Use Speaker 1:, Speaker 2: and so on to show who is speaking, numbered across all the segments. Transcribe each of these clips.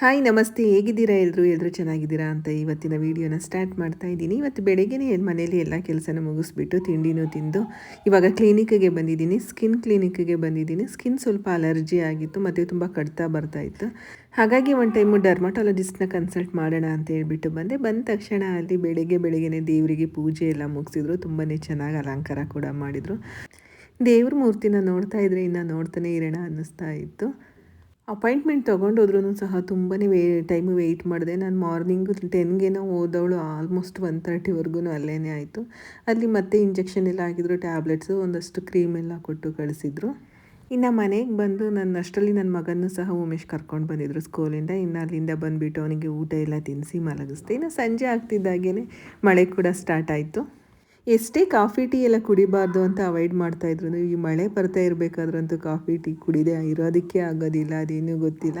Speaker 1: Hi ನಮಸ್ತೆ. ಹೇಗಿದ್ದೀರಾ ಎಲ್ಲರೂ ಎಲ್ಲರೂ ಚೆನ್ನಾಗಿದ್ದೀರಾ ಅಂತ ಇವತ್ತಿನ ವೀಡಿಯೋನ ಸ್ಟಾರ್ಟ್ ಮಾಡ್ತಾ ಇದ್ದೀನಿ. ಇವತ್ತು ಬೆಳಗ್ಗೆನೇ ಮನೇಲಿ ಎಲ್ಲ ಕೆಲಸನ ಮುಗಿಸ್ಬಿಟ್ಟು ತಿಂಡಿನೂ ತಿಂದು ಇವಾಗ ಕ್ಲಿನಿಕ್ಗೆ ಬಂದಿದ್ದೀನಿ. ಸ್ಕಿನ್ ಕ್ಲಿನಿಕ್ಗೆ ಬಂದಿದ್ದೀನಿ. ಸ್ಕಿನ್ ಸ್ವಲ್ಪ ಅಲರ್ಜಿ ಆಗಿತ್ತು, ಮತ್ತು ತುಂಬ ಕಡ್ತಾ ಬರ್ತಾ ಇತ್ತು. ಹಾಗಾಗಿ ಒಂದು ಟೈಮು ಡರ್ಮಟಾಲಜಿಸ್ಟ್ನ ಕನ್ಸಲ್ಟ್ ಮಾಡೋಣ ಅಂತ ಹೇಳ್ಬಿಟ್ಟು ಬಂದೆ. ಬಂದ ತಕ್ಷಣ ಅಲ್ಲಿ ಬೆಳಗ್ಗೆ ಬೆಳಗ್ಗೆನೇ ದೇವರಿಗೆ ಪೂಜೆ ಎಲ್ಲ ಮುಗಿಸಿದ್ರು. ತುಂಬಾ ಚೆನ್ನಾಗಿ ಅಲಂಕಾರ ಕೂಡ ಮಾಡಿದರು. ದೇವ್ರ ಮೂರ್ತಿನ ನೋಡ್ತಾ ಇದ್ರೆ ಇನ್ನು ನೋಡ್ತಾನೆ ಇರೋಣ ಅನ್ನಿಸ್ತಾ ಇತ್ತು. ಅಪಾಯಿಂಟ್ಮೆಂಟ್ ತೊಗೊಂಡೋದ್ರೂ ಸಹ ತುಂಬಾ ವೇ ಟೈಮು ವೆಯ್ಟ್ ಮಾಡಿದೆ. ನಾನು ಮಾರ್ನಿಂಗು ಟೆನ್ಗೇನೋ ಹೋದವಳು ಆಲ್ಮೋಸ್ಟ್ ಒನ್ ತರ್ಟಿವರೆಗೂ ಅಲ್ಲೇ ಆಯಿತು. ಅಲ್ಲಿ ಮತ್ತೆ ಇಂಜೆಕ್ಷನ್ ಎಲ್ಲ ಹಾಕಿದ್ರು ಟ್ಯಾಬ್ಲೆಟ್ಸು ಒಂದಷ್ಟು ಕ್ರೀಮ್ ಎಲ್ಲ ಕೊಟ್ಟು ಕಳಿಸಿದ್ರು. ಇನ್ನು ಮನೆಗೆ ಬಂದು ನನ್ನ ಅಷ್ಟರಲ್ಲಿ ನನ್ನ ಮಗನೂ ಸಹ ಉಮೇಶ್ ಕರ್ಕೊಂಡು ಬಂದಿದ್ರು ಸ್ಕೂಲಿಂದ ಇನ್ನು ಅಲ್ಲಿಂದ ಬಂದುಬಿಟ್ಟು ಅವನಿಗೆ ಊಟ ಎಲ್ಲ ತಿನ್ನಿಸಿ ಮಲಗಿಸ್ದೆ. ಇನ್ನು ಸಂಜೆ ಆಗ್ತಿದ್ದಾಗೇ ಮಳೆ ಕೂಡ ಸ್ಟಾರ್ಟ್ ಆಯಿತು. ಎಷ್ಟೇ ಕಾಫಿ ಟೀ ಎಲ್ಲ ಕುಡಿಬಾರ್ದು ಅಂತ ಅವಾಯ್ಡ್ ಮಾಡ್ತಾಯಿದ್ರು ಈ ಮಳೆ ಬರ್ತಾ ಇರಬೇಕಾದ್ರಂತೂ ಕಾಫಿ ಟೀ ಕುಡಿದೇ ಇರೋದಕ್ಕೆ ಆಗೋದಿಲ್ಲ, ಅದೇನೂ ಗೊತ್ತಿಲ್ಲ.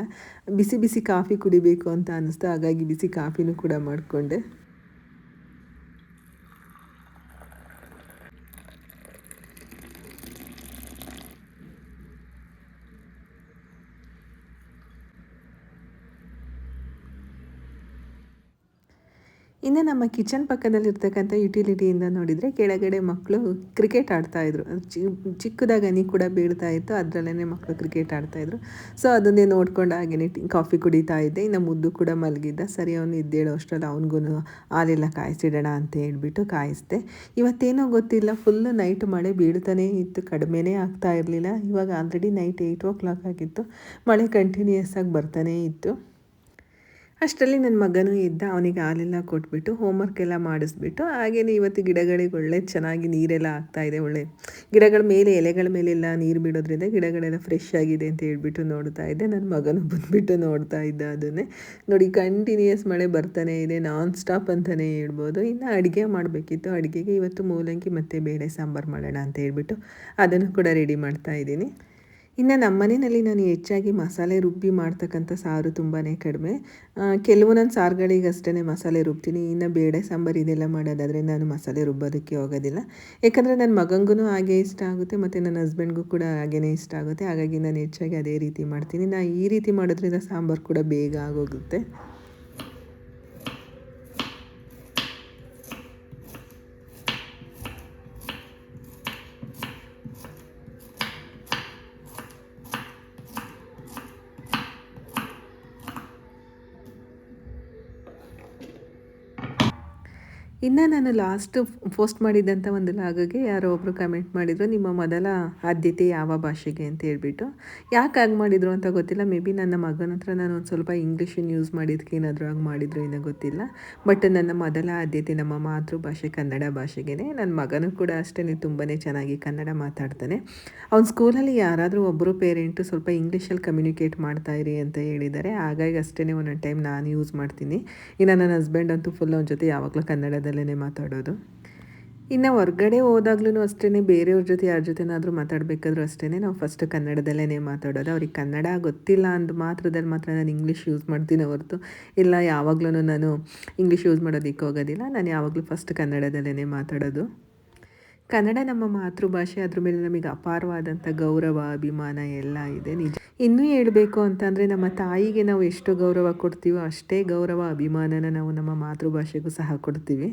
Speaker 1: ಬಿಸಿ ಬಿಸಿ ಕಾಫಿ ಕುಡಿಬೇಕು ಅಂತ ಅನ್ನಿಸ್ತು ಹಾಗಾಗಿ ಬಿಸಿ ಕಾಫಿನೂ ಕೂಡ ಮಾಡಿಕೊಂಡೆ. ಇನ್ನು ನಮ್ಮ ಕಿಚನ್ ಪಕ್ಕದಲ್ಲಿರ್ತಕ್ಕಂಥ ಯುಟಿಲಿಟಿಯಿಂದ ನೋಡಿದರೆ ಕೆಳಗಡೆ ಮಕ್ಕಳು ಕ್ರಿಕೆಟ್ ಆಡ್ತಾಯಿದ್ರು ಚಿ, ಚಿಕ್ಕದಾಗ ಹನಿ ಕೂಡ ಬೀಳ್ತಾ ಇತ್ತು ಅದರಲ್ಲೇ ಮಕ್ಕಳು ಕ್ರಿಕೆಟ್ ಆಡ್ತಾಯಿದ್ರು ಸೊ, ಅದನ್ನೇ ನೋಡ್ಕೊಂಡು ಹಾಗೆಯೇ ಕಾಫಿ ಕುಡಿತಾ ಇದ್ದೆ. ಇನ್ನು ಮುದ್ದು ಕೂಡ ಮಲಗಿದ್ದ. ಸರಿ, ಅವನು ಇದ್ದೇಳೋ ಅಷ್ಟರಲ್ಲಿ ಅವನಿಗೂ ಹಾಲೆಲ್ಲ ಕಾಯಿಸಿಡೋಣ ಅಂತ ಹೇಳ್ಬಿಟ್ಟು ಕಾಯಿಸ್ದೆ. ಇವತ್ತೇನೋ ಗೊತ್ತಿಲ್ಲ ಫುಲ್ಲು ನೈಟ್ ಮಳೆ ಬೀಳ್ತಾನೇ ಇತ್ತು. ಕಡಿಮೆನೇ ಆಗ್ತಾ ಇರಲಿಲ್ಲ. ಇವಾಗ already night eight o'clock ಆಗಿತ್ತು. ಮಳೆ ಕಂಟಿನ್ಯೂಸ್ ಆಗಿ ಬರ್ತಾನೇ ಇತ್ತು. ಅಷ್ಟರಲ್ಲಿ ನನ್ನ ಮಗನೂ ಇದ್ದ, ಅವನಿಗೆ ಹಾಲೆಲ್ಲ ಕೊಟ್ಬಿಟ್ಟು ಹೋಮ್ವರ್ಕ್ ಎಲ್ಲ ಮಾಡಿಸ್ಬಿಟ್ಟು ಹಾಗೆಯೇ ಇವತ್ತು ಗಿಡಗಳಿಗೆ ಒಳ್ಳೆ ಚೆನ್ನಾಗಿ ನೀರೆಲ್ಲ ಆಗ್ತಾಯಿದೆ ಒಳ್ಳೆ ಗಿಡಗಳ ಮೇಲೆ, ಎಲೆಗಳ ಮೇಲೆಲ್ಲ ನೀರು ಬಿಡೋದ್ರಿಂದ ಗಿಡಗಳೆಲ್ಲ ಫ್ರೆಶ್ ಆಗಿದೆ ಅಂತ ಹೇಳ್ಬಿಟ್ಟು ನೋಡ್ತಾ ಇದ್ದೆ. ನನ್ನ ಮಗನೂ ಬಂದುಬಿಟ್ಟು ನೋಡ್ತಾ ಇದ್ದ ಅದನ್ನೇ. ನೋಡಿ ಕಂಟಿನ್ಯೂಯಸ್ ಮಳೆ ಬರ್ತಾನೆ ಇದೆ ನಾನ್ ಸ್ಟಾಪ್ ಅಂತಲೇ ಹೇಳ್ಬೋದು. ಇನ್ನು ಅಡುಗೆ ಮಾಡಬೇಕಿತ್ತು. ಅಡುಗೆಗೆ ಇವತ್ತು ಮೂಲಂಗಿ ಮತ್ತು ಬೇಳೆ ಸಾಂಬಾರು ಮಾಡೋಣ ಅಂತ ಹೇಳ್ಬಿಟ್ಟು ಅದನ್ನು ಕೂಡ ರೆಡಿ ಮಾಡ್ತಾ ಇದ್ದೀನಿ. ಇನ್ನು ನಮ್ಮ ಮನೆಯಲ್ಲಿ ನಾನು ಹೆಚ್ಚಾಗಿ ಮಸಾಲೆ ರುಬ್ಬಿ ಮಾಡ್ತಕ್ಕಂಥ ಸಾರು ತುಂಬಾ ಕಡಿಮೆ. ಕೆಲವು ನನ್ನ ಸಾರುಗಳಿಗಷ್ಟೇ ಮಸಾಲೆ ರುಬ್ತೀನಿ. ಇನ್ನು ಬೇಳೆ ಸಾಂಬಾರು ಇದೆಲ್ಲ ಮಾಡೋದಾದರೆ ನಾನು ಮಸಾಲೆ ರುಬ್ಬೋದಕ್ಕೆ ಹೋಗೋದಿಲ್ಲ. ಯಾಕಂದರೆ ನನ್ನ ಮಗಂಗೂ ಹಾಗೆ ಇಷ್ಟ ಆಗುತ್ತೆ, ಮತ್ತು ನನ್ನ ಹಸ್ಬೆಂಡ್ಗೂ ಕೂಡ ಹಾಗೇ ಇಷ್ಟ ಆಗುತ್ತೆ. ಹಾಗಾಗಿ ನಾನು ಹೆಚ್ಚಾಗಿ ಅದೇ ರೀತಿ ಮಾಡ್ತೀನಿ. ನಾನು ಈ ರೀತಿ ಮಾಡೋದ್ರಿಂದ ಸಾಂಬಾರು ಕೂಡ ಬೇಗ ಆಗೋಗುತ್ತೆ. ಇನ್ನು ನಾನು ಲಾಸ್ಟ್ ಪೋಸ್ಟ್ ಮಾಡಿದಂಥ ಒಂದು ಲಾಗಗೆ ಯಾರೋ ಒಬ್ಬರು ಕಮೆಂಟ್ ಮಾಡಿದರು, ನಿಮ್ಮ ಮೊದಲ ಆದ್ಯತೆ ಯಾವ ಭಾಷೆಗೆ ಅಂತ ಹೇಳ್ಬಿಟ್ಟು. ಯಾಕೆ ಹಾಗೆ ಮಾಡಿದರು ಅಂತ ಗೊತ್ತಿಲ್ಲ ಮೇ ಬಿ ನನ್ನ ಮಗನ ಹತ್ರ ನಾನು ಒಂದು ಸ್ವಲ್ಪ ಇಂಗ್ಲೀಷನ್ನು ಯೂಸ್ ಮಾಡಿದ್ದಕ್ಕೆ ಏನಾದರೂ ಹಾಗೆ ಮಾಡಿದ್ರು ಏನೋ ಗೊತ್ತಿಲ್ಲ. ಬಟ್ ನನ್ನ ಮೊದಲ ಆದ್ಯತೆ ನಮ್ಮ ಮಾತೃಭಾಷೆ ಕನ್ನಡ ಭಾಷೆಗೇ ನನ್ನ ಮಗನೂ ಕೂಡ ಅಷ್ಟೇ ತುಂಬಾ ಚೆನ್ನಾಗಿ ಕನ್ನಡ ಮಾತಾಡ್ತಾನೆ. ಅವ್ನ ಸ್ಕೂಲಲ್ಲಿ ಯಾರಾದರೂ ಒಬ್ಬರು ಪೇರೆಂಟು ಸ್ವಲ್ಪ ಇಂಗ್ಲೀಷಲ್ಲಿ ಕಮ್ಯುನಿಕೇಟ್ ಮಾಡ್ತಾ ಇರಿ ಅಂತ ಹೇಳಿದ್ದಾರೆ. ಹಾಗಾಗಿ ಅಷ್ಟೇ ಒಂದೊಂದು ಟೈಮ್ ನಾನು ಯೂಸ್ ಮಾಡ್ತೀನಿ. ಇನ್ನು ನನ್ನ ಹಸ್ಬೆಂಡ್ ಅಂತೂ ಫುಲ್ ಅವನ ಜೊತೆ ಯಾವಾಗಲೂ ಕನ್ನಡದ ಕನ್ನಡದಲ್ಲೇ ಮಾತಾಡೋದು. ಇನ್ನು ಹೊರ್ಗಡೆ ಹೋದಾಗ್ಲೂ ಅಷ್ಟೇ ಬೇರೆಯವ್ರ ಜೊತೆ ಯಾರ ಜೊತೆನಾದರೂ ಮಾತಾಡಬೇಕಾದ್ರೂ ಅಷ್ಟೇ ನಾವು ಫಸ್ಟ್ ಕನ್ನಡದಲ್ಲೇ ಮಾತಾಡೋದು. ಅವ್ರಿಗೆ ಕನ್ನಡ ಗೊತ್ತಿಲ್ಲ ಅಂದ ಮಾತ್ರದಲ್ಲಿ ಮಾತ್ರ ನಾನು ಇಂಗ್ಲೀಷ್ ಯೂಸ್ ಮಾಡ್ತೀನಿ ಹೊರತು. ಇಲ್ಲ ಯಾವಾಗಲೂ ನಾನು ಇಂಗ್ಲೀಷ್ ಯೂಸ್ ಮಾಡೋದಕ್ಕೆ ಹೋಗೋದಿಲ್ಲ. ನಾನು ಯಾವಾಗಲೂ ಫಸ್ಟ್ ಕನ್ನಡದಲ್ಲೇ ಮಾತಾಡೋದು. ಕನ್ನಡ ನಮ್ಮ ಮಾತೃಭಾಷೆ, ಅದ್ರ ಮೇಲೆ ನಮಗೆ ಅಪಾರವಾದಂಥ ಗೌರವ, ಅಭಿಮಾನ ಎಲ್ಲ ಇದೆ, ನಿಜ. ಇನ್ನೂ ಹೇಳಬೇಕು ಅಂತಂದರೆ ನಮ್ಮ ತಾಯಿಗೆ ನಾವು ಎಷ್ಟು ಗೌರವ ಕೊಡ್ತೀವೋ ಅಷ್ಟೇ ಗೌರವ, ಅಭಿಮಾನನ ನಾವು ನಮ್ಮ ಮಾತೃಭಾಷೆಗೂ ಸಹ ಕೊಡ್ತೀವಿ.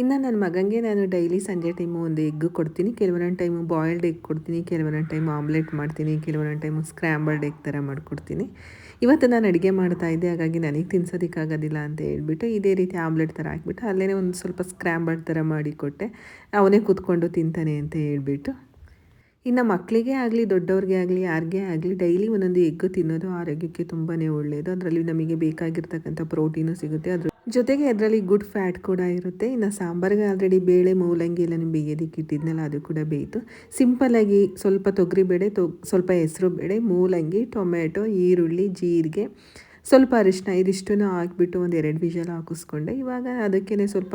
Speaker 1: ಇನ್ನು ನನ್ನ ಮಗನಿಗೆ ನಾನು ಡೈಲಿ ಸಂಜೆ ಟೈಮು ಒಂದು ಎಗ್ ಕೊಡ್ತೀನಿ, ಕೆಲವೊಂದು ಟೈಮು ಬಾಯ್ಲ್ಡ್ ಎಗ್ ಕೊಡ್ತೀನಿ ಕೆಲವೊಂದೊಂದು ಟೈಮ್ ಆಮ್ಲೆಟ್ ಮಾಡ್ತೀನಿ ಕೆಲವೊಂದೊಂದು ಟೈಮು ಸ್ಕ್ರ್ಯಾಂಬಲ್ಡ್ ಎಗ್ ಥರ ಮಾಡಿಕೊಡ್ತೀನಿ. ಇವತ್ತು ನಾನು ಅಡುಗೆ ಮಾಡ್ತಾ ಇದ್ದೆ, ಹಾಗಾಗಿ ನನಗೆ ತಿನ್ಸೋದಕ್ಕಾಗೋದಿಲ್ಲ ಅಂತ ಹೇಳ್ಬಿಟ್ಟು ಇದೇ ರೀತಿ ಆಮ್ಲೆಟ್ ಥರ ಹಾಕ್ಬಿಟ್ಟು ಅಲ್ಲೇ ಒಂದು ಸ್ವಲ್ಪ ಸ್ಕ್ರ್ಯಾಂಬಲ್ಡ್ ಥರ ಮಾಡಿಕೊಟ್ಟೆ ಅವನೇ ಕೂತ್ಕೊಂಡು ತಿಂತಾನೆ ಅಂತ ಹೇಳ್ಬಿಟ್ಟು. ಇನ್ನು ಮಕ್ಕಳಿಗೆ ಆಗಲಿ, ದೊಡ್ಡವ್ರಿಗೆ ಆಗಲಿ, ಯಾರಿಗೆ ಆಗಲಿ ಡೈಲಿ ಒಂದೊಂದು ಎಗ್ ತಿನ್ನೋದು ಆರೋಗ್ಯಕ್ಕೆ ತುಂಬಾ ಒಳ್ಳೆಯದು ಅದರಲ್ಲಿ ನಮಗೆ ಬೇಕಾಗಿರ್ತಕ್ಕಂಥ ಪ್ರೋಟೀನು ಸಿಗುತ್ತೆ ಅದ್ರ ಜೊತೆಗೆ ಅದರಲ್ಲಿ ಗುಡ್ ಫ್ಯಾಟ್ ಕೂಡ ಇರುತ್ತೆ. ಇನ್ನು ಸಾಂಬಾರಿಗೆ ಆಲ್ರೆಡಿ ಬೇಳೆ, ಮೂಲಂಗಿ ಎಲ್ಲ ಬೇಯೋದಕ್ಕೆ ಇಟ್ಟಿದ್ನಲ್ಲ, ಅದು ಕೂಡ ಬೇಯಿತು. ಸಿಂಪಲಾಗಿ ಸ್ವಲ್ಪ ತೊಗರಿಬೇಳೆ ತೊ, ಸ್ವಲ್ಪ ಹೆಸರು ಬೇಳೆ, ಮೂಲಂಗಿ ಟೊಮೆಟೊ ಈರುಳ್ಳಿ, ಜೀರಿಗೆ, ಸ್ವಲ್ಪ ಅರಿಶಿನ ಇದಿಷ್ಟನ್ನು ಹಾಕಿಬಿಟ್ಟು ಒಂದು ಎರಡು ವಿಷಲ್ ಹಾಕಿಸ್ಕೊಂಡೆ. ಇವಾಗ ಅದಕ್ಕೇ ಸ್ವಲ್ಪ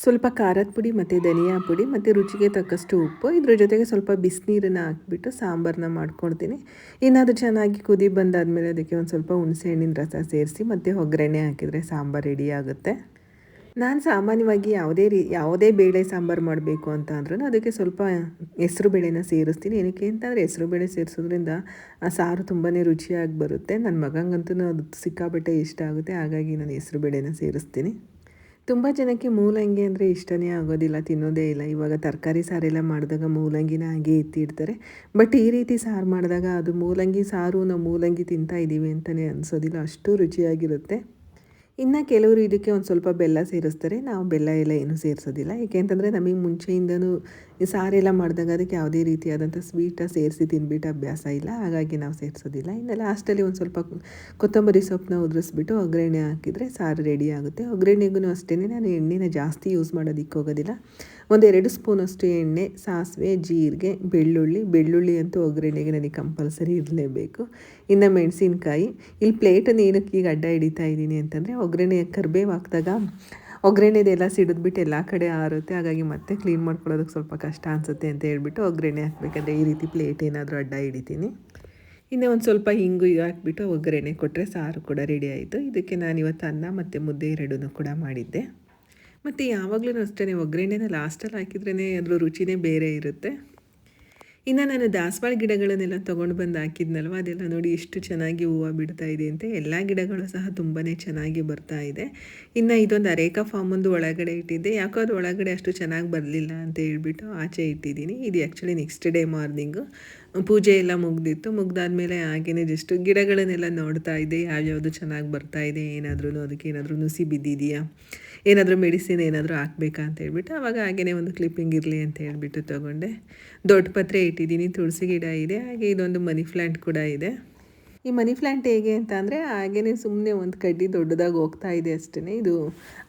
Speaker 1: ಸ್ವಲ್ಪ ಖಾರದ ಪುಡಿ ಮತ್ತು ಧನಿಯಾ ಪುಡಿ ಮತ್ತು ರುಚಿಗೆ ತಕ್ಕಷ್ಟು ಉಪ್ಪು. ಇದ್ರ ಜೊತೆಗೆ ಸ್ವಲ್ಪ ಬಿಸಿನೀರನ್ನು ಹಾಕ್ಬಿಟ್ಟು ಸಾಂಬಾರನ್ನ ಮಾಡ್ಕೊಳ್ತೀನಿ. ಏನಾದರೂ ಚೆನ್ನಾಗಿ ಕುದಿ ಬಂದಾದಮೇಲೆ ಅದಕ್ಕೆ ಒಂದು ಸ್ವಲ್ಪ ಹುಣಸೆಹಣ್ಣಿನ ರಸ ಸೇರಿಸಿ ಮತ್ತು ಒಗ್ಗರಣೆ ಹಾಕಿದರೆ ಸಾಂಬಾರು ರೆಡಿ ಆಗುತ್ತೆ. ನಾನು ಸಾಮಾನ್ಯವಾಗಿ ಯಾವುದೇ ರೀ, ಯಾವುದೇ ಬೇಳೆ ಸಾಂಬಾರು ಮಾಡಬೇಕು ಅಂತ ಅಂದ್ರೂ ಅದಕ್ಕೆ ಸ್ವಲ್ಪ ಹೆಸರು ಬೇಳೆನ ಸೇರಿಸ್ತೀನಿ. ಏನಕ್ಕೆ ಅಂತಂದರೆ ಹೆಸರು ಬೇಳೆ ಸೇರಿಸೋದ್ರಿಂದ ಆ ಸಾರು ತುಂಬಾ ರುಚಿಯಾಗಿ ಬರುತ್ತೆ. ನನ್ನ ಮಗಂಗಂತೂ ಅದು ಸಿಕ್ಕಾಪಟ್ಟೆ ಇಷ್ಟ ಆಗುತ್ತೆ. ಹಾಗಾಗಿ ನಾನು ಹೆಸರು ಬೇಳೆನ ಸೇರಿಸ್ತೀನಿ. ತುಂಬ ಜನಕ್ಕೆ ಮೂಲಂಗಿ ಅಂದರೆ ಇಷ್ಟನೇ ಆಗೋದಿಲ್ಲ, ತಿನ್ನೋದೇ ಇಲ್ಲ. ಇವಾಗ ತರಕಾರಿ ಸಾರೆಲ್ಲ ಮಾಡಿದಾಗ ಮೂಲಂಗಿನ ಹಾಗೆ ಎತ್ತಿಡ್ತಾರೆ. ಬಟ್ ಈ ರೀತಿ ಸಾರು ಮಾಡಿದಾಗ ಅದು ಮೂಲಂಗಿ ಸಾರು, ನಾವು ಮೂಲಂಗಿ ತಿಂತಾ ಇದ್ದೀವಿ ಅಂತಲೇ ಅನಿಸೋದಿಲ್ಲ. ಅಷ್ಟು ರುಚಿಯಾಗಿರುತ್ತೆ. ಇನ್ನು ಕೆಲವರು ಇದಕ್ಕೆ ಒಂದು ಸ್ವಲ್ಪ ಬೆಲ್ಲ ಸೇರಿಸ್ತಾರೆ. ನಾವು ಬೆಲ್ಲ ಎಲ್ಲ ಏನೂ ಸೇರಿಸೋದಿಲ್ಲ. ಏಕೆಂತಂದರೆ ನಮಗೆ ಮುಂಚೆಯಿಂದನೂ ಸಾರೆಲ್ಲ ಮಾಡಿದಾಗ ಅದಕ್ಕೆ ಯಾವುದೇ ರೀತಿಯಾದಂಥ ಸ್ವೀಟ ಸೇರಿಸಿ ತಿನ್ಬಿಟ್ಟು ಅಭ್ಯಾಸ ಇಲ್ಲ. ಹಾಗಾಗಿ ನಾವು ಸೇರಿಸೋದಿಲ್ಲ. ಇನ್ನು ಲಾಸ್ಟಲ್ಲಿ ಒಂದು ಸ್ವಲ್ಪ ಕೊತ್ತಂಬರಿ ಸೊಪ್ಪನ್ನ ಉದುರಿಸ್ಬಿಟ್ಟು ಒಗ್ಗರಣೆ ಹಾಕಿದರೆ ಸಾರು ರೆಡಿ ಆಗುತ್ತೆ. ಒಗ್ಗರಣೆಗೂ ಅಷ್ಟೇ ನಾನು ಎಣ್ಣೆನ ಜಾಸ್ತಿ ಯೂಸ್ ಮಾಡೋದಕ್ಕೆ ಹೋಗೋದಿಲ್ಲ. ಒಂದೆರಡು ಸ್ಪೂನಷ್ಟು ಎಣ್ಣೆ, ಸಾಸಿವೆ, ಜೀರಿಗೆ, ಬೆಳ್ಳುಳ್ಳಿ ಬೆಳ್ಳುಳ್ಳಿ ಅಂತೂ ಒಗ್ಗರಣೆಗೆ ನನಗೆ ಕಂಪಲ್ಸರಿ ಇರಲೇಬೇಕು. ಇನ್ನು ಮೆಣಸಿನ್ಕಾಯಿ. ಇಲ್ಲಿ ಪ್ಲೇಟನ್ನು ಏನಕ್ಕೆ ಈಗ ಅಡ್ಡ ಹಿಡಿತಾ ಇದ್ದೀನಿ ಅಂತಂದರೆ ಒಗ್ಗರಣೆ ಕರ್ಬೇವು ಹಾಕಿದಾಗ ಒಗ್ಗರಣೆದೆಲ್ಲ ಸಿಡಿದ್ಬಿಟ್ಟು ಎಲ್ಲ ಕಡೆ ಆರುತ್ತೆ. ಹಾಗಾಗಿ ಮತ್ತೆ ಕ್ಲೀನ್ ಮಾಡ್ಕೊಳ್ಳೋದಕ್ಕೆ ಸ್ವಲ್ಪ ಕಷ್ಟ ಅನಿಸುತ್ತೆ ಅಂತ ಹೇಳ್ಬಿಟ್ಟು ಒಗ್ಗರಣೆ ಹಾಕ್ಬೇಕಂದ್ರೆ ಈ ರೀತಿ ಪ್ಲೇಟ್ ಏನಾದರೂ ಅಡ್ಡ ಹಿಡಿತೀನಿ. ಇನ್ನು ಒಂದು ಸ್ವಲ್ಪ ಹಿಂಗು ಹಾಕ್ಬಿಟ್ಟು ಒಗ್ಗರಣೆ ಕೊಟ್ಟರೆ ಸಾರು ಕೂಡ ರೆಡಿ ಆಯಿತು. ಇದಕ್ಕೆ ನಾನು ಇವತ್ತು ಅನ್ನ ಮತ್ತು ಮುದ್ದೆ ಎರಡೂ ಕೂಡ ಮಾಡಿದ್ದೆ. ಮತ್ತು ಯಾವಾಗಲೂ ಅಷ್ಟೇ ಒಗ್ಗರಣೆನ ಲಾಸ್ಟಲ್ಲಿ ಹಾಕಿದ್ರೇ ಅದರ ರುಚಿನೇ ಬೇರೆ ಇರುತ್ತೆ. ಇನ್ನು ನಾನು ದಾಸವಾಳ ಗಿಡಗಳನ್ನೆಲ್ಲ ತೊಗೊಂಡು ಬಂದು ಹಾಕಿದ್ನಲ್ವ, ಅದೆಲ್ಲ ನೋಡಿ ಎಷ್ಟು ಚೆನ್ನಾಗಿ ಹೂವು ಬಿಡ್ತಾ ಇದೆ ಅಂತ. ಎಲ್ಲ ಗಿಡಗಳು ಸಹ ತುಂಬಾ ಚೆನ್ನಾಗಿ ಬರ್ತಾ ಇದೆ. ಇನ್ನು ಇದೊಂದು ಅರೇಕಾ ಫಾರ್ಮೊಂದು ಒಳಗಡೆ ಇಟ್ಟಿದ್ದೆ. ಯಾಕೋ ಅದು ಒಳಗಡೆ ಅಷ್ಟು ಚೆನ್ನಾಗಿ ಬರಲಿಲ್ಲ ಅಂತ ಹೇಳ್ಬಿಟ್ಟು ಆಚೆ ಇಟ್ಟಿದ್ದೀನಿ. ಇದು ಆ್ಯಕ್ಚುಲಿ ನೆಕ್ಸ್ಟ್ ಡೇ ಮಾರ್ನಿಂಗು ಪೂಜೆ ಎಲ್ಲ ಮುಗ್ದಿತ್ತು. ಮುಗ್ದಾದ್ಮೇಲೆ ಹಾಗೆಯೇ ಜಸ್ಟ್ ಗಿಡಗಳನ್ನೆಲ್ಲ ನೋಡ್ತಾ ಇದ್ದೆ. ಯಾವ್ಯಾವುದು ಚೆನ್ನಾಗಿ ಬರ್ತಾ ಇದೆ ಏನಾದ್ರೂ ಅದಕ್ಕೆ ಏನಾದರೂ ನುಸಿ ಬಿದ್ದಿದೆಯಾ, ಏನಾದರೂ ಮೆಡಿಸಿನ್ ಏನಾದರೂ ಹಾಕ್ಬೇಕಾ ಅಂತ ಹೇಳ್ಬಿಟ್ಟು ಆವಾಗ ಹಾಗೆಯೇ ಒಂದು ಕ್ಲಿಪ್ಪಿಂಗ್ ಇರಲಿ ಅಂತ ಹೇಳ್ಬಿಟ್ಟು ತೊಗೊಂಡೆ. ದೊಡ್ಡ ಪತ್ರೆ ಇಟ್ಟಿದ್ದೀನಿ. ತುಳಸಿ ಗಿಡ ಇದೆ. ಹಾಗೆ ಇದೊಂದು ಮನಿ ಪ್ಲ್ಯಾಂಟ್ ಕೂಡ ಇದೆ. ಈ ಮನಿ ಪ್ಲ್ಯಾಂಟ್ ಹೇಗೆ ಅಂತ ಅಂದರೆ ಹಾಗೇ ಸುಮ್ಮನೆ ಒಂದು ಕಡ್ಡಿ ದೊಡ್ಡದಾಗಿ ಹೋಗ್ತಾ ಇದೆ ಅಷ್ಟೇ ಇದು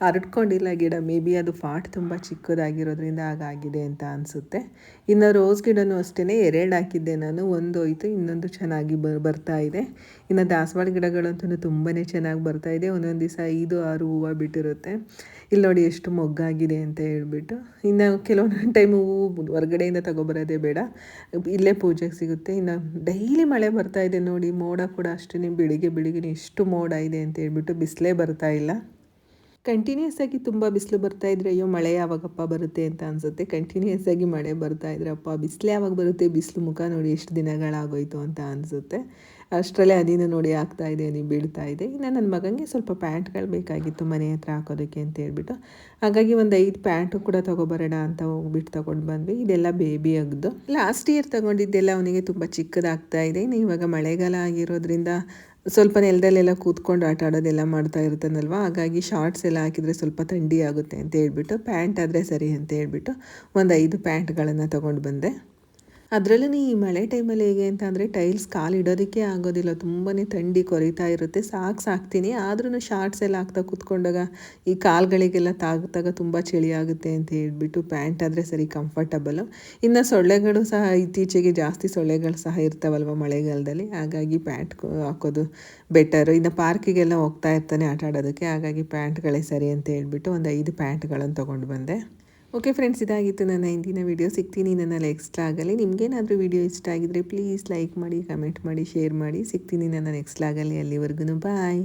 Speaker 1: ಅರಟ್ಕೊಂಡಿಲ್ಲ ಗಿಡ. ಮೇ ಬಿ ಅದು ಫಾಟ್ ತುಂಬ ಚಿಕ್ಕದಾಗಿರೋದ್ರಿಂದ ಹಾಗಾಗಿದೆ ಅಂತ ಅನಿಸುತ್ತೆ. ಇನ್ನು ರೋಸ್ ಗಿಡನೂ ಅಷ್ಟೇ ಎರಡು ಹಾಕಿದ್ದೆ ನಾನು. ಒಂದು ಹೋಯ್ತು, ಇನ್ನೊಂದು ಚೆನ್ನಾಗಿ ಬರ್ತಾ ಇದೆ. ಇನ್ನು ದಾಸವಾಳ ಗಿಡಗಳಂತೂ ತುಂಬಾ ಚೆನ್ನಾಗಿ ಬರ್ತಾ ಇದೆ. ಒಂದೊಂದು ದಿವಸ ಐದು, ಆರು ಹೂವು ಬಿಟ್ಟಿರುತ್ತೆ. ಇಲ್ಲಿ ನೋಡಿ ಎಷ್ಟು ಮೊಗ್ಗಾಗಿದೆ ಅಂತ ಹೇಳ್ಬಿಟ್ಟು. ಇನ್ನು ಕೆಲವೊಂದು ಟೈಮು ಹೂವು ಹೊರಗಡೆಯಿಂದ ತಗೊಬರೋದೇ ಬೇಡ. ಇಲ್ಲೇ ಪೂಜೆಗೆ ಸಿಗುತ್ತೆ. ಇನ್ನು ಡೈಲಿ ಮಳೆ ಬರ್ತಾ ಇದೆ ನೋಡಿ. ಮೋಡ ಕೂಡ ಅಷ್ಟೇ ಬೆಳಿಗ್ಗೆ ಬೆಳಿಗ್ಗೆ ಎಷ್ಟು ಮೋಡ ಇದೆ ಅಂತ ಹೇಳ್ಬಿಟ್ಟು ಬಿಸಿಲೇ ಬರ್ತಾ ಇಲ್ಲ. ಕಂಟಿನ್ಯೂಸ್ ಆಗಿ ತುಂಬ ಬಿಸಿಲು ಬರ್ತಾ ಇದ್ರೆ, ಅಯ್ಯೋ, ಮಳೆ ಯಾವಾಗಪ್ಪ ಬರುತ್ತೆ? ಅಂತ ಅನಿಸುತ್ತೆ. ಕಂಟಿನ್ಯೂಸ್ ಆಗಿ ಮಳೆ ಬರ್ತಾ ಇದ್ರೆ, ಅಪ್ಪ, ಬಿಸಿಲು ಯಾವಾಗ ಬರುತ್ತೆ? ಬಿಸಿಲು ಮುಖ ನೋಡಿ ಎಷ್ಟು ದಿನಗಳಾಗೋಯ್ತು? ಅಂತ ಅನಿಸುತ್ತೆ. ಅಷ್ಟರಲ್ಲೇ ಅದಿನ ನೋಡಿ ಆಗ್ತಾ ಇದೆ, ನೀವು ಬೀಳ್ತಾ ಇದೆ. ಇನ್ನು ನನ್ನ ಮಗನಿಗೆ ಸ್ವಲ್ಪ ಪ್ಯಾಂಟ್ಗಳು ಬೇಕಾಗಿತ್ತು ಮನೆ ಹತ್ರ ಹಾಕೋದಕ್ಕೆ ಅಂತ ಹೇಳ್ಬಿಟ್ಟು. ಹಾಗಾಗಿ ಒಂದು ಐದು ಪ್ಯಾಂಟು ಕೂಡ ತೊಗೊಬರೋಣ ಅಂತ ಹೋಗ್ಬಿಟ್ಟು ತೊಗೊಂಡು ಬಂದ್ವಿ. ಇದೆಲ್ಲ ಬೇಬಿ ಅಗ್ದು ಲಾಸ್ಟ್ ಇಯರ್ ತೊಗೊಂಡಿದ್ದೆಲ್ಲ ಅವನಿಗೆ ತುಂಬ ಚಿಕ್ಕದಾಗ್ತಾ ಇದೆ. ಇನ್ನು ಇವಾಗ ಮಳೆಗಾಲ ಆಗಿರೋದ್ರಿಂದ ಸ್ವಲ್ಪ ನೆಲದಲ್ಲೆಲ್ಲ ಕೂತ್ಕೊಂಡು ಆಟ ಆಡೋದೆಲ್ಲ ಮಾಡ್ತಾ ಇರ್ತಾನಲ್ವ ಹಾಗಾಗಿ ಶಾರ್ಟ್ಸ್ ಎಲ್ಲ ಹಾಕಿದರೆ ಸ್ವಲ್ಪ ಥಂಡಿ ಆಗುತ್ತೆ ಅಂತ ಹೇಳ್ಬಿಟ್ಟು, ಪ್ಯಾಂಟ್ ಆದರೆ ಸರಿ ಅಂತ ಹೇಳ್ಬಿಟ್ಟು ಒಂದು ಐದು ಪ್ಯಾಂಟ್ಗಳನ್ನು ತೊಗೊಂಡು ಬಂದೆ. ಅದರಲ್ಲೂ ಈ ಮಳೆ ಟೈಮಲ್ಲಿ ಹೇಗೆ ಅಂತ ಅಂದರೆ ಟೈಲ್ಸ್ ಕಾಲು ಇಡೋದಕ್ಕೆ ಆಗೋದಿಲ್ಲ. ತುಂಬಾ ಥಂಡಿ ಕೊರಿತಾ ಇರುತ್ತೆ. ಸಾಕು ಸಾಕ್ತೀನಿ. ಆದ್ರೂ ಶಾರ್ಟ್ಸ್ ಎಲ್ಲ ಹಾಕ್ತಾ ಕೂತ್ಕೊಂಡಾಗ ಈ ಕಾಲುಗಳಿಗೆಲ್ಲ ತಾಗ್ತಾಗ ತುಂಬ ಚಳಿ ಆಗುತ್ತೆ ಅಂತ ಹೇಳ್ಬಿಟ್ಟು ಪ್ಯಾಂಟ್ ಆದರೆ ಸರಿ ಕಂಫರ್ಟಬಲು ಇನ್ನು ಸೊಳ್ಳೆಗಳು ಸಹ ಇತ್ತೀಚೆಗೆ ಜಾಸ್ತಿ ಸೊಳ್ಳೆಗಳು ಸಹ ಇರ್ತಾವಲ್ವ ಮಳೆಗಾಲದಲ್ಲಿ. ಹಾಗಾಗಿ ಪ್ಯಾಂಟ್ ಹಾಕೋದು ಬೆಟರು ಇನ್ನು ಪಾರ್ಕಿಗೆಲ್ಲ ಹೋಗ್ತಾ ಇರ್ತಾನೆ ಆಟ ಆಡೋದಕ್ಕೆ. ಹಾಗಾಗಿ ಪ್ಯಾಂಟ್ಗಳೇ ಸರಿ ಅಂತ ಹೇಳ್ಬಿಟ್ಟು ಒಂದು ಐದು ಪ್ಯಾಂಟ್ಗಳನ್ನು ತೊಗೊಂಡು ಬಂದೆ. ಓಕೆ ಫ್ರೆಂಡ್ಸ್ ಇದಾಗಿತ್ತು ನನ್ನ ಇಂದಿನ ವಿಡಿಯೋ ಸಿಗ್ತೀನಿ ನನ್ನ ನೆಕ್ಸ್ಟ್ ಆಗಲಿ ನಿಮಗೇನಾದರೂ ವಿಡಿಯೋ ಇಷ್ಟ ಆಗಿದ್ರೆ ಪ್ಲೀಸ್ ಲೈಕ್ ಮಾಡಿ ಕಮೆಂಟ್ ಮಾಡಿ ಶೇರ್ ಮಾಡಿ. ಸಿಗ್ತೀನಿ ನನ್ನ ನೆಕ್ಸ್ಟ್ ಆಗಲಿ ಅಲ್ಲಿವರೆಗೂ. ಬಾಯ್